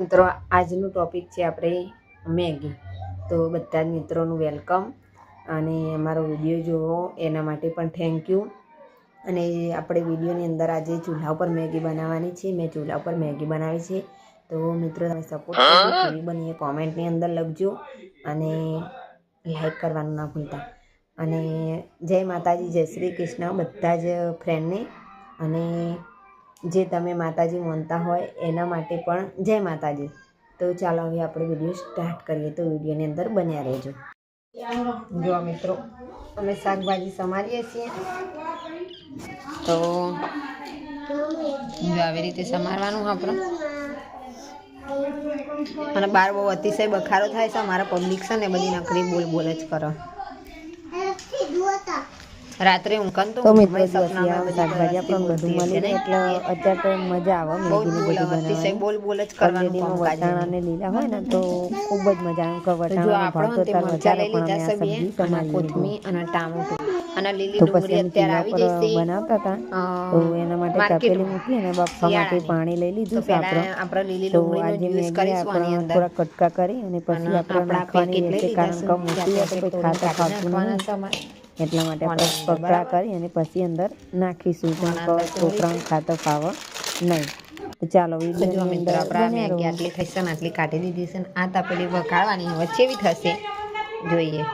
મિત્રો, આજનું ટોપિક છે આપણે મેગી તો બધા જ મિત્રોનું વેલકમ અને અમારો વીડિયો જોવો, એના માટે પણ થેન્ક યુ અને આપણે વિડીયોની અંદર આજે ચૂલા ઉપર મેગી બનાવવાની છે. મેં ચૂલા ઉપર મેગી બનાવી છે. તો મિત્રો, તમે સપોર્ટ કેવી બની એ કોમેન્ટની અંદર લખજો. અને લાઈક કરવાનું ના ભૂલતા. અને જય માતાજી, જય શ્રી કૃષ્ણ, બધા જ ફ્રેન્ડને અને જે તમે માતાજી માનતા હોય, એના માટે પણ જય માતાજી. તો ચાલો હવે આપણે વીડિયો સ્ટાર્ટ કરીએ. તો વિડીયોની અંદર બન્યા રહેજો. જો મિત્રો, અમે શાકભાજી સમારીએ છીએ. તો જો આવી રીતે સમારવાનું આપણે. અને બાર બહુ અતિશય બખારો થાય છે. અમારા પબ્લિક છે ને બધી નકરી બોલ બોલ જ કરો. રાત્રે ઊંઘન તો મિત્રો સપનામાં શાકભાજી આપણને બધું મળી એટલે અત્યારે તો મજા આવે મેગીની બધી બનાવવાની. બોલ બોલ જ કરવાનું ઓલરેડી વટાણા ને લીલા હોય ને તો ખૂબ જ મજા આવે. કે તો ભાવ તો તે વધારે પણ અમે છે આ બે સબ્જી અને કોથમીર અને ટામેટું. અને લીલી ડુંગળી અત્યારે આવી જશે. બનાવતા હતા. તો એના માટે. તપેલી મૂકી અને બાફવા માટે પાણી લઈ લીધું છે આપણે. આપણે લીલી ડુંગળીનો આજે કરીશું આની અંદર. થોડા કટકા કરી અને પછી આપણે નાખવાની રહેશે કારણ કે મોટી હોય તો પેકેટ ખાતા ખાતું નાખવાના નહીં છે અમારે. એટલા માટે પકડા કરી અને પછી અંદર નાખીશું. છોકરાઓને ખાતો ફાવે નહીં. તો ચાલો જો મિત્રો આપણે મેગી આટલી થઈ છે ને આટલી કાઢી દીધી છે ને આ તપેલી વઘારવાની વચ્ચે ચેવી થશે? જોઈએ.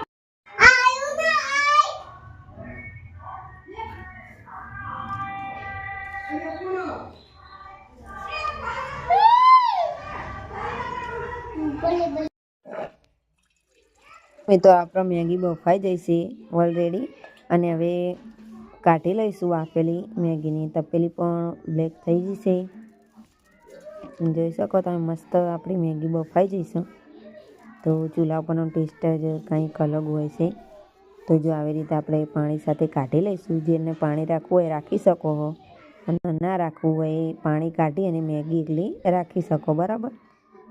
મિત્રો આપણો મેગી બફાઈ જઈશે ઓલરેડી અને હવે કાઢી લઈશું આપેલી મેગીની. તપેલી પણ બ્લેક થઈ જશે જોઈ શકો તમે મસ્ત આપણી મેગી બફાઈ જઈશું. તો ચૂલા ઉપરનો ટેસ્ટ જ કંઈક અલગ હોય છે. તો જો આવી રીતે આપણે પાણી સાથે કાઢી લઈશું. જેને પાણી રાખવું હોય રાખી શકો અને ના રાખવું હોય પાણી કાઢી અને મેગી એકલી રાખી શકો, બરાબર?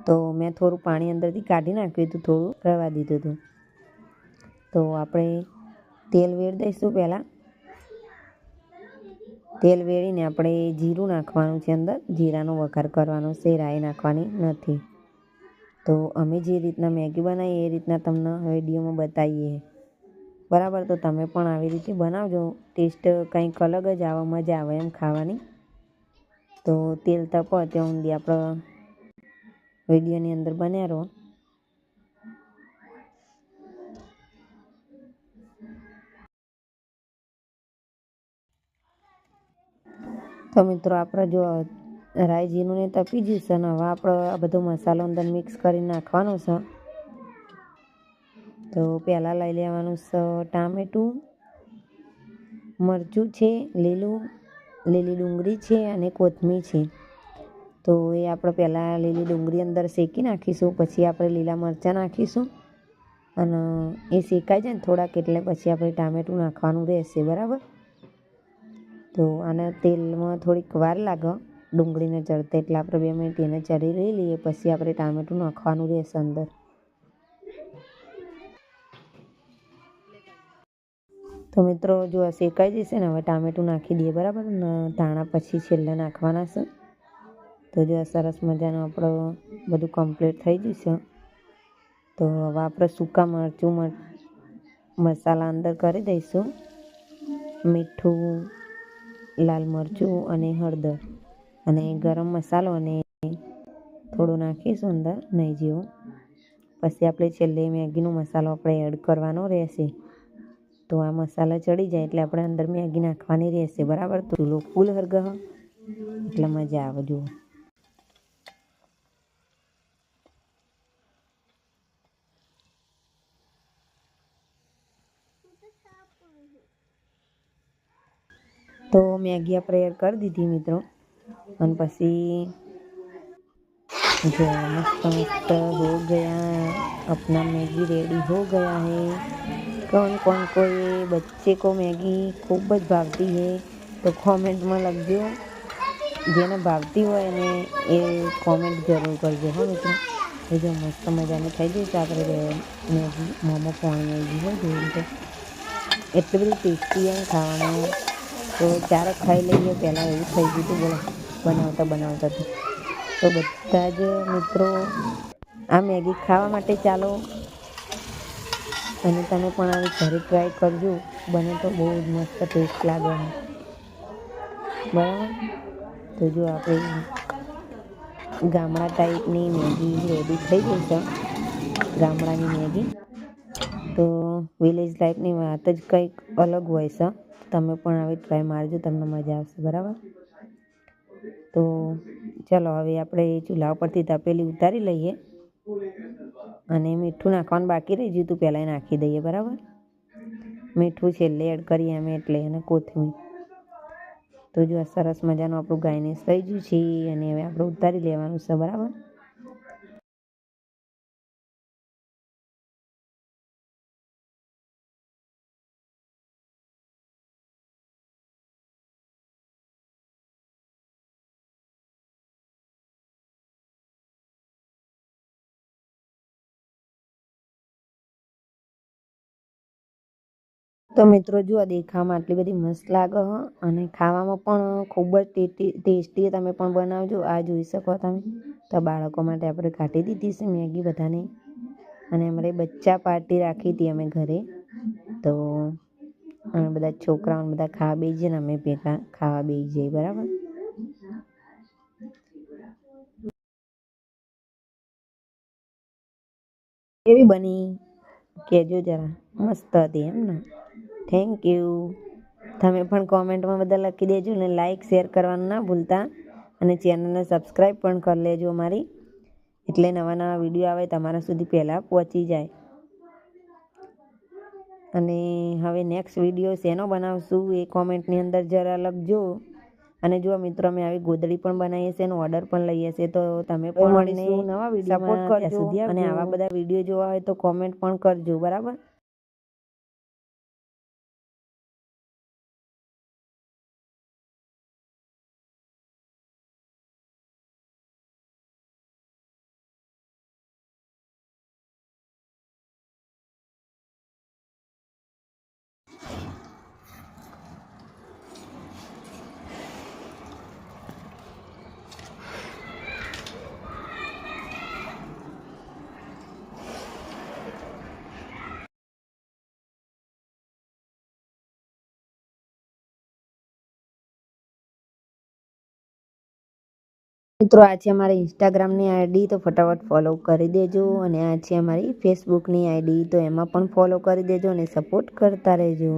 તો મેં થોડું પાણી અંદરથી કાઢી નાખ્યું હતું, થોડું રવા દીધું હતું. તો આપણે તેલ વેળ દઈશું પહેલાં. તેલ વેળીને આપણે જીરું નાખવાનું છે અંદર. જીરાનો વઘાર કરવાનો છે, રાઈ નાખવાની નથી. તો અમે જે રીતના મેગી બનાવીએ એ રીતના તમને વિડીયોમાં બતાવીએ. બરાબર? તો તમે પણ આવી રીતે બનાવજો. ટેસ્ટ કંઈક અલગ જ આવે, મજા આવે એમ ખાવાની. તો તેલ તપો. ત્યાં સુધી આપણે વિડીયોની અંદર બન્યા રહો. તો મિત્રો, આપણે જો રાઈ જીરું ને તપી જશે ને, હવે આપણે આ બધો મસાલો અંદર મિક્સ કરી નાખવાનો છે. તો પહેલાં લઈ લેવાનું છે ટામેટું, મરચું છે, લીલું, લીલી ડુંગળી છે અને કોથમીર છે. તો એ આપણે પહેલાં લીલી ડુંગળી અંદર શેકી નાખીશું, પછી આપણે લીલા મરચાં નાખીશું અને એ શેકાઈ જાય ને થોડાક એટલે પછી આપણે ટામેટું નાખવાનું રહેશે, બરાબર? તો આને તેલમાં થોડીક વાર લાગે. ડુંગળીને ચડતે એટલે આપણે બે મિનિટ એને ચડી લઈ લઈએ, પછી આપણે ટામેટું નાખવાનું રહેશે અંદર. તો મિત્રો, જો આ શેકાઈ જશે ને, હવે ટામેટું નાખી દઈએ, બરાબર? ધાણા પછી છેલ્લે નાખવાના છે. તો જો આ સરસ મજાનું આપણું બધું કમ્પ્લીટ થઈ જશે. તો હવે આપણે સૂકા મરચું મસાલા અંદર કરી દઈશું. મીઠું લાલ મરચું અને હળદર અને ગરમ મસાલો અને થોડું નાખીશું અંદર નહીં જેવું. પછી આપણે છેલ્લે મેગીનો મસાલો આપણે એડ કરવાનો રહેશે. તો આ મસાલા ચડી જાય એટલે આપણે અંદર મેગી નાખવાની રહેશે. બરાબર? તો ચૂલો ફૂલ હરગહ. એટલે મજા આવે જુઓ. તો મેગી આપણે એડ કરી દીધી મિત્રો અને પછી जो मस्त मस्त हो गया अपना मैगी रेडी हो गया है कौन कौन को ये बच्चे को मैगी ખૂબ જ ભાવતી है તો કોમેન્ટમાં લખજો જેને ભાવતી હોય એને એ કોમેન્ટ જરૂર કરજો હો મિત્રો એ જો મસ્ત મજાની થઈ ગઈ છે આપણે મેગી મોમો પાણી આવી ગયું હોય જેવી રીતે એટલી બધી ટેસ્ટી એમ ખાવાનું તો ચાર ખાઈ લઈએ, પહેલાં એવું થઈ ગયું હતું, બોલો, બનાવતા બનાવતા તો. બધા જ મિત્રો આ મેગી ખાવા માટે ચાલો. અને તમે પણ આવી ઘરે ટ્રાય કરજો. બને તો બહુ જ મસ્ત ટેસ્ટ લાગે. બરાબર? તો જો આપણે ગામડા ટાઈપની મેગી રેડી થઈ ગઈ છે. ગામડાની મેગી. તો વિલેજ લાઈફની વાત જ કંઈક અલગ હોય છે. તમે પણ આવી ટ્રાય મારજો, તમને મજા આવશે, બરાબર? તો ચલો, હવે આપણે ચૂલા ઉપરથી તપેલી ઉતારી લઈએ અને મીઠું નાખવાનું બાકી રહી ગયું તું પહેલાં નાખી દઈએ, બરાબર? મીઠું છેલ્લે એડ કરીએ અમે એટલે અને કોથમીર. તો જો સરસ મજાનું આપણું ગાયનેસ થઈ ગયું છે અને હવે આપણે ઉતારી લેવાનું છે, બરાબર? તો મિત્રો જો દેખાવામાં આટલી બધી મસ્ત લાગે અને ખાવામાં પણ ખૂબ જ ટેસ્ટી તમે પણ બનાવજો. આ જોઈ શકો તમે. તો બાળકો માટે આપણે કાઢી દીધી છે મેગી બધાને. અને અમારે બચ્ચા પાર્ટી રાખી હતી અમે ઘરે. તો અમે બધા છોકરાઓને બધા ખાવા બેસી જઈએ ને અમે ભેગા ખાવા બેસી જઈએ, બરાબર? કેવી બની? કહેજો જરા. મસ્ત હતી એમ ને? થેન્ક યુ તમે પણ કોમેન્ટમાં બધા લખી દેજો ને લાઇક શેર કરવાનું ના ભૂલતા. અને ચેનલને સબસ્ક્રાઈબ પણ કરી લેજો મારી એટલે નવા નવા વીડિયો આવે તમારા સુધી પહેલાં પહોંચી જાય. અને હવે નેક્સ્ટ વીડિયો શેનો બનાવશું એ કોમેન્ટની અંદર જરા લખજો. અને જો મિત્રો અમે આવી ગોદડી પણ બનાવીએ છીએ અને ઓર્ડર પણ લઈએ છીએ. તો તમે પણ મળીને નવા વીડિયો સપોર્ટ કરજો અને આવા બધા વીડિયો જોવા હોય તો કોમેન્ટ પણ કરજો બરાબર? મિત્રો, આ છે અમારી ઇન્સ્ટાગ્રામની આઈડી તો ફટાફટ ફોલો કરી દેજો. અને આ છે અમારી ફેસબુકની આઈડી તો એમાં પણ ફોલો કરી દેજો અને સપોર્ટ કરતા રહેજો.